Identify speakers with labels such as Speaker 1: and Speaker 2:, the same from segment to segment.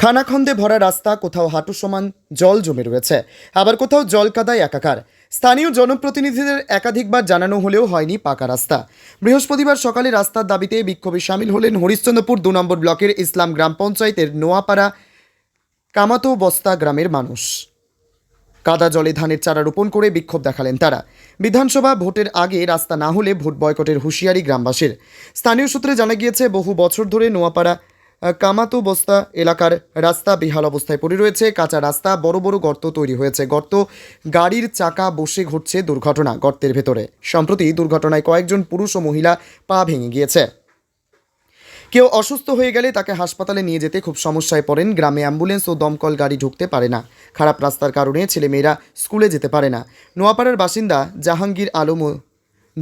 Speaker 1: খানাখন্দে ভরা রাস্তা কোথাও হাঁটু সমান জল জমে রয়েছে আবার কোথাও জল কাদায় একাকার স্থানীয় জনপ্রতিনিধিদের একাধিকবার জানানো হলেও হয়নি পাকা রাস্তা বৃহস্পতিবার সকালে রাস্তার দাবিতে বিক্ষোভে সামিল হলেন হরিশ্চন্দ্রপুর দু নম্বর ব্লকের ইসলাম গ্রাম পঞ্চায়েতের নোয়াপাড়া কামাতো বস্তা গ্রামের মানুষ কাদা জলে ধানের চারা রোপণ করে বিক্ষোভ দেখালেন তারা বিধানসভা ভোটের আগে রাস্তা না হলে ভোট বয়কটের হুঁশিয়ারি গ্রামবাসীর স্থানীয় সূত্রে জানা গিয়েছে বহু বছর ধরে নোয়াপাড়া কামাতো বস্তা এলাকার রাস্তা বেহাল অবস্থায় পড়ে রয়েছে কাঁচা রাস্তা বড় বড় গর্ত তৈরি হয়েছে গর্ত গাড়ির চাকা বসে ঘটছে দুর্ঘটনা গর্তের ভেতরে সম্প্রতি দুর্ঘটনায় কয়েকজন পুরুষ ও মহিলা পা ভেঙে গিয়েছে কেউ অসুস্থ হয়ে গেলে তাকে হাসপাতালে নিয়ে যেতে খুব সমস্যায় পড়েন গ্রামে অ্যাম্বুলেন্স ও দমকল গাড়ি ঢুকতে পারে না খারাপ রাস্তার কারণে ছেলেমেয়েরা স্কুলে যেতে পারে না নোয়াপাড়ার বাসিন্দা জাহাঙ্গীর আলম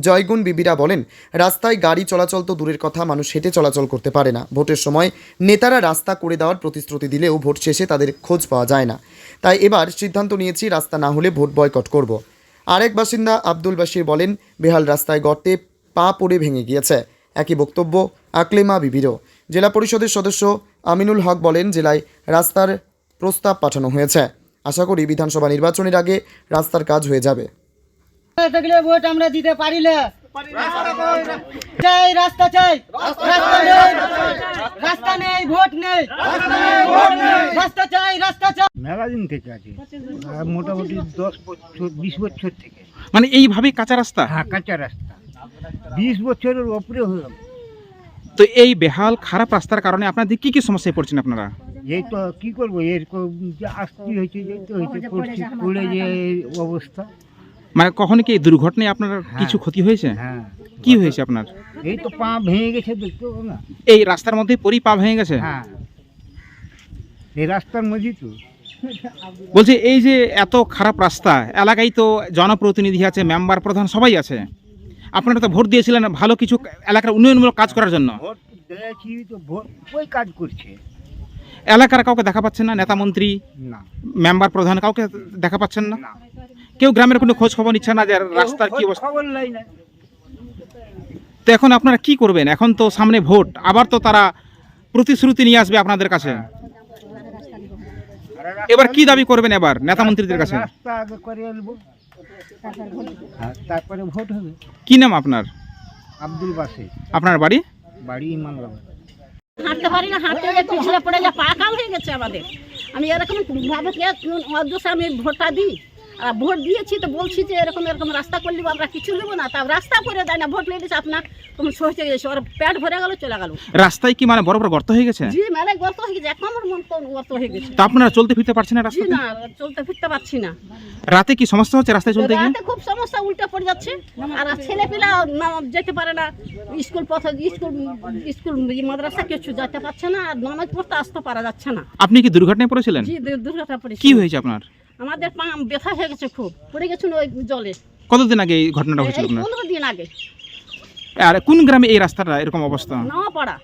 Speaker 1: জয়গুণ বিবিরা বলেন রাস্তায় গাড়ি চলাচল তো দূরের কথা মানুষ হেঁটে চলাচল করতে পারে না ভোটের সময় নেতারা রাস্তা করে দেওয়ার প্রতিশ্রুতি দিলেও ভোট শেষে তাদের খোঁজ পাওয়া যায় না তাই এবার সিদ্ধান্ত নিয়েছি রাস্তা না হলে ভোট বয়কট করব আরেক বাসিন্দা আব্দুল বাসির বলেন বেহাল রাস্তায় গর্তে পা পড়ে ভেঙে গিয়েছে একই বক্তব্য আকলেমা বিবিরও জেলা পরিষদের সদস্য আমিনুল হক বলেন জেলায় রাস্তার প্রস্তাব পাঠানো হয়েছে আশা করি বিধানসভা নির্বাচনের আগে রাস্তার কাজ হয়ে যাবে
Speaker 2: থাকলে ভোট আমরা দিতে পারি না চাই রাস্তা চাই রাস্তা নেই রাস্তা নেই ভোট নেই রাস্তা চাই রাস্তা চাই
Speaker 3: ম্যাগাজিন থেকে আছে মোটামুটি দশ বছর বিশ বছর থেকে
Speaker 4: মানে এইভাবে কাঁচা রাস্তা
Speaker 3: হ্যাঁ কাঁচা রাস্তা বিশ বছরের ওপরে হয়ে
Speaker 4: তো এই বেহাল খারাপ রাস্তার কারণে আপনাদের কি কি সমস্যায় পড়ছেন আপনারা
Speaker 3: এই তো কি করবো এরকম যে হয়েছে যেতে হয়েছে পড়ছে পড়ে যে অবস্থা
Speaker 4: মানে কখনো কি দুর্ঘটনায় আপনার হ্যাঁ। কিছু ক্ষতি হয়েছে
Speaker 3: হ্যাঁ
Speaker 4: কি হয়েছে আপনার
Speaker 3: এই তো পা ভেঙে গেছে দেখতে না
Speaker 4: এই রাস্তার মধ্যে পরি পা ভেঙে গেছে
Speaker 3: হ্যাঁ এই রাস্তার মধ্যেই তো
Speaker 4: বলছি এই যে এত খারাপ রাস্তা এলাকায় তো জনপ্রতিনিধি আছে মেম্বার প্রধান সবাই আছে আপনারা তো ভোট দিয়েছিলেন ভালো কিছু এলাকার উন্নয়নমূলক কাজ করার জন্য
Speaker 3: কাজ করছে
Speaker 4: এলাকার কাউকে দেখা পাচ্ছেন না নেতা মন্ত্রী
Speaker 3: না
Speaker 4: মেম্বার প্রধান কাউকে দেখা পাচ্ছেন না কেউ গ্রামের কোনো খোঁজ খবর নিচ্ছে না যে রাস্তার কি অবস্থা তো এখন আপনারা কি করবেন এখন তো সামনে ভোট আবার তো তারা প্রতিশ্রুতি নিয়ে আসবে আপনাদের কাছে এবার কি দাবি করবেন এবার নেতা মন্ত্রীদের কাছে
Speaker 3: তারপরে ভোট হবে
Speaker 4: কি নাম আপনার
Speaker 3: আব্দুল
Speaker 4: আপনার বাড়ি
Speaker 3: বাড়ি ইমানগঞ্জ
Speaker 5: হাঁটতে পারি না হাঁটতে গিয়ে পিছলে পড়ে যা পাকাও হয়ে গেছে আমাদের আমি এরকম ভাবে অদৃশ্য আমি ভোটটা দিই ভোট দিয়েছি তো বলছি যে এরকম এরকম রাস্তা করলে আমরা কিছু নেবো না তা রাস্তা করে দেয় না ভোট নিয়ে আপনার তোমার সহজে গেছে ওর প্যাট ভরে গেল চলে গেল
Speaker 4: রাস্তায় কি মানে বড় বড় গর্ত হয়ে গেছে
Speaker 5: জি মেলায় মানে গর্ত হয়ে গেছে এখন আমার মন কোন গর্ত হয়ে গেছে
Speaker 4: তা আপনারা চলতে ফিরতে পারছেন না রাস্তা
Speaker 5: না চলতে ফিরতে পারছি না
Speaker 4: রাতে কি সমস্যা হচ্ছে রাস্তায় চলতে গিয়ে
Speaker 5: খুব সমস্যা উল্টা পড়ে যাচ্ছে আর পিলা যেতে পারে না স্কুল পথে স্কুল স্কুল মাদ্রাসা কিছু যেতে পারছে না আর নামাজ পড়তে আসতে পারা যাচ্ছে না
Speaker 4: আপনি কি দুর্ঘটনায় পড়েছিলেন
Speaker 5: জি দুর্ঘটনা পড়েছি
Speaker 4: কি হয়েছে আপনার
Speaker 5: আমাদের পা ব্যথা হয়ে গেছে খুব পড়ে গেছিল ওই জলে
Speaker 4: কতদিন আগে এই ঘটনাটা হয়েছিল আপনার?
Speaker 5: পনেরো দিন আগে
Speaker 4: আর কোন গ্রামে এই রাস্তাটা এরকম অবস্থা
Speaker 5: নেওয়া পড়া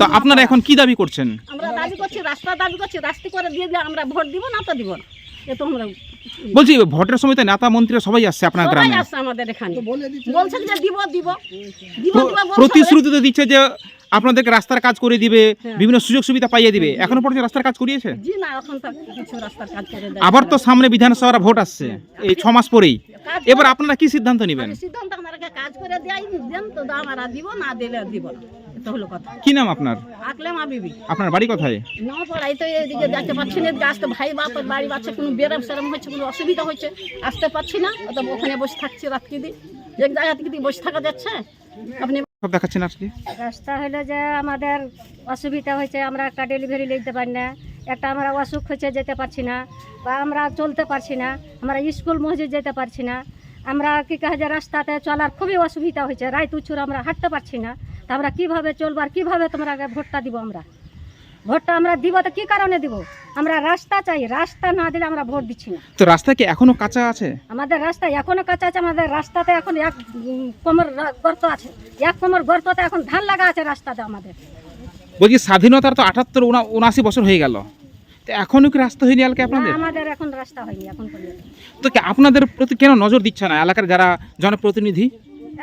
Speaker 4: তো আপনারা এখন কি দাবি করছেন
Speaker 5: আমরা দাবি করছি রাস্তা দাবি করছি রাস্তা করে দিয়ে দিলে আমরা ভোট দিব না তো দিব না তো আমরা
Speaker 4: বলছি ভোটের সময় তো নেতা মন্ত্রী সবাই আসছে আপনার
Speaker 5: সবাই
Speaker 4: গ্রামে
Speaker 5: আসছে আমাদের এখানে বলছেন যে দিব দিব দিব
Speaker 4: প্রতিশ্রুতি তো দিচ্ছে যে আপনাদেরকে রাস্তার কাজ করে দিবে
Speaker 5: হ্যাঁ।
Speaker 4: বিভিন্ন সুযোগ সুবিধা পাইয়ে দিবে এখনো পর্যন্ত রাস্তার কাজ করিয়েছে আবার তো সামনে বিধানসভার ভোট আসছে হ্যাঁ। এই ছ মাস পরেই এবার আপনারা কি সিদ্ধান্ত নেবেন কি নাম আপনার আপনার বাড়ি কোথায়
Speaker 5: এদিকে না ভাই বাড়ি বাচ্চা কোনো হচ্ছে কোনো অসুবিধা হচ্ছে আসতে পারছি না ওখানে বসে বসে থাকা যাচ্ছে আপনি
Speaker 4: সব দেখাচ্ছেন
Speaker 6: রাস্তা হলো যে আমাদের অসুবিধা হয়েছে আমরা একটা ডেলিভারি নিতে পারি না একটা আমরা অসুখ হয়েছে যেতে পারছি না বা আমরা চলতে পারছি না আমরা স্কুল মসজিদ যেতে পারছি না আমরা কি কাজ রাস্তাতে চলার খুবই অসুবিধা হয়েছে রায় তুচুর আমরা হাঁটতে পারছি না তা আমরা কীভাবে চলবো আর কীভাবে তোমরা ভোটটা দিব আমরা ভোটটা আমরা দিব তো কী কারণে দিবো আমরা রাস্তা চাই রাস্তা না দিলে আমরা ভোট দিচ্ছি না
Speaker 4: তো রাস্তা কি এখনো কাঁচা আছে
Speaker 6: আমাদের রাস্তা এখনো কাঁচা আছে আমাদের রাস্তাতে এখন এক কোমর গর্ত আছে এক কোমর গর্ততে এখন ধান লাগা আছে রাস্তাতে আমাদের
Speaker 4: বলছি স্বাধীনতার তো আটাত্তর উনআশি বছর হয়ে গেল তো এখনো কি রাস্তা হয়নি এলাকায় আপনাদের
Speaker 6: আমাদের এখন রাস্তা হয়নি এখন পর্যন্ত
Speaker 4: তো কি আপনাদের প্রতি কেন নজর দিচ্ছে না এলাকার যারা জনপ্রতিনিধি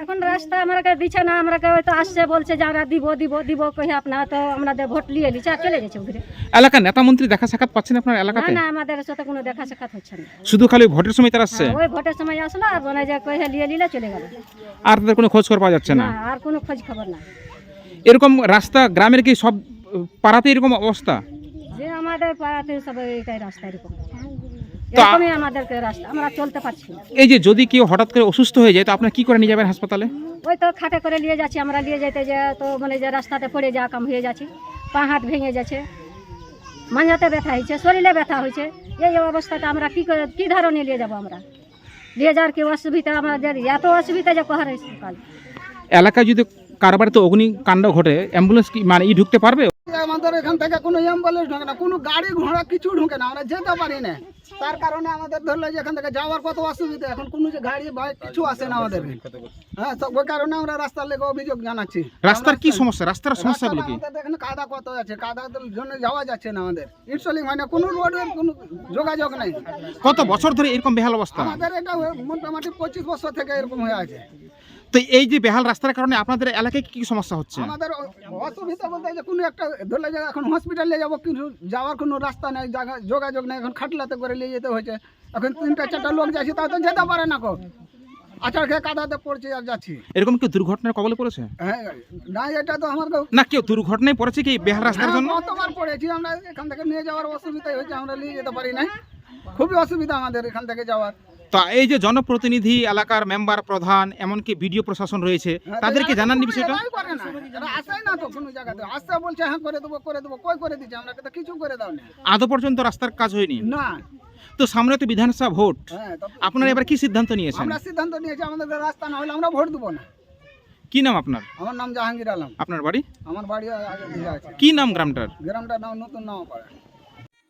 Speaker 6: এখন রাস্তা আমরা দিচ্ছে না আমরা হয়তো আসছে বলছে যারা দিব দিব দিব কই আপনার তো আমাদের ভোট নিয়ে নিচ্ছে আর চলে যাচ্ছে এলাকা
Speaker 4: এলাকার নেতা মন্ত্রী দেখা সাক্ষাৎ পাচ্ছেন আপনার এলাকাতে
Speaker 6: না না আমাদের সাথে কোনো দেখা সাক্ষাৎ হচ্ছে না
Speaker 4: শুধু খালি ভোটের সময় তারা আসছে
Speaker 6: হ্যাঁ, ওই ভোটের সময় আসলো আর বনে যা কই নিয়ে নিলে চলে গেল
Speaker 4: আর তাদের কোনো খোঁজ খবর পাওয়া যাচ্ছে না
Speaker 6: আর কোনো খোঁজ খবর না
Speaker 4: এরকম রাস্তা গ্রামের কি সব পাড়াতে এরকম অবস্থা
Speaker 6: যে আমাদের পাড়াতে সব এইটাই রাস্তা এরকম এরকমই আমাদেরকে রাস্তা আমরা চলতে পারছি না
Speaker 4: এই যে যদি কেউ হঠাৎ করে অসুস্থ হয়ে যায় তো আপনারা কি করে নিয়ে যাবেন হাসপাতালে
Speaker 6: ওই তো খাটে করে নিয়ে যাচ্ছি আমরা নিয়ে যেতে যে তো মানে যে রাস্তাতে পড়ে যাওয়া কাম হয়ে যাচ্ছি পা হাত ভেঙে যাচ্ছে মাঞ্জাতে ব্যথা হয়েছে শরীরে ব্যথা হয়েছে এই অবস্থাতে আমরা কি করে কী ধরনের নিয়ে যাবো আমরা নিয়ে যাওয়ার কেউ অসুবিধা আমাদের এত অসুবিধা যে কহার সকাল
Speaker 4: এলাকায় যদি কারবার তো অগ্নিকাণ্ড ঘটে অ্যাম্বুলেন্স কি মানে ই ঢুকতে পারবে
Speaker 2: আমাদের এখান থেকে কোনো অ্যাম্বুলেন্স ঢোকে না কোনো গাড়ি ঘোড়া কিছু ঢোকে না আমরা যেতে পারি না তার কারণে আমাদের ধরলে যে এখান থেকে যাওয়ার কত অসুবিধা এখন কোনো যে গাড়ি বাইক কিছু আসে না আমাদের হ্যাঁ তো ওই কারণে আমরা রাস্তার লেগে অভিযোগ জানাচ্ছি
Speaker 4: রাস্তার কি সমস্যা রাস্তার সমস্যা
Speaker 2: গুলো কি দেখেন কাদা কত আছে কাদার জন্য যাওয়া যাচ্ছে না আমাদের ইনসলিং হয় না কোনো রোডের কোনো যোগাযোগ নাই
Speaker 4: কত বছর ধরে এরকম বেহাল অবস্থা
Speaker 2: আমাদের এটা মোটামুটি পঁচিশ বছর থেকে এরকম হয়ে আছে
Speaker 4: তো এই যে বেহাল রাস্তার কারণে আপনাদের এলাকায় কি কি সমস্যা হচ্ছে
Speaker 2: আমাদের অসুবিধা বলতে যে কোনো একটা ধরলে যে এখন নিয়ে যাবো কিন্তু যাওয়ার কোনো রাস্তা নেই জায়গা যোগাযোগ নেই এখন খাটলাতে করে নিয়ে যেতে হয়েছে এখন তিনটা চারটা লোক যাচ্ছে তাও তো যেতে পারে না কো আচার খেয়ে কাদাতে পড়ছে আর যাচ্ছি
Speaker 4: এরকম কি কবলে পড়েছে
Speaker 2: হ্যাঁ না এটা তো আমার
Speaker 4: না কেউ দুর্ঘটনায় পড়েছে কি বেহাল
Speaker 2: হ্যাঁ, পড়েছি আমরা এখান থেকে নিয়ে যাওয়ার হয়েছে আমরা নিয়ে যেতে পারি না খুবই অসুবিধা আমাদের এখান থেকে যাওয়ার
Speaker 4: তা এই যে জনপ্রতিনিধি এলাকার মেম্বার প্রধান এমনকি বিডিও প্রশাসন রয়েছে
Speaker 2: হ্যাঁ,
Speaker 4: তাদেরকে
Speaker 2: জানান
Speaker 4: জানাননি বিষয়টা
Speaker 2: আদৌ হ্যাঁ,
Speaker 4: পর্যন্ত রাস্তার কাজ হয়নি
Speaker 2: না
Speaker 4: তো সামনে তো বিধানসভা ভোট
Speaker 2: হ্যাঁ,
Speaker 4: আপনার এবার কি সিদ্ধান্ত নিয়েছেন
Speaker 2: আমরা সিদ্ধান্ত নিয়েছি আমাদের রাস্তা না হলে আমরা ভোট দেবো না
Speaker 4: কি নাম আপনার
Speaker 2: আমার নাম জাহাঙ্গীর আলম
Speaker 4: আপনার বাড়ি
Speaker 2: আমার বাড়ি
Speaker 4: কি নাম গ্রামটার
Speaker 2: গ্রামটার নাম নতুন নাম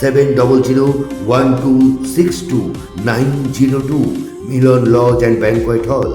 Speaker 7: seven double zero one two six two nine zero two Milan lodge and banquet hall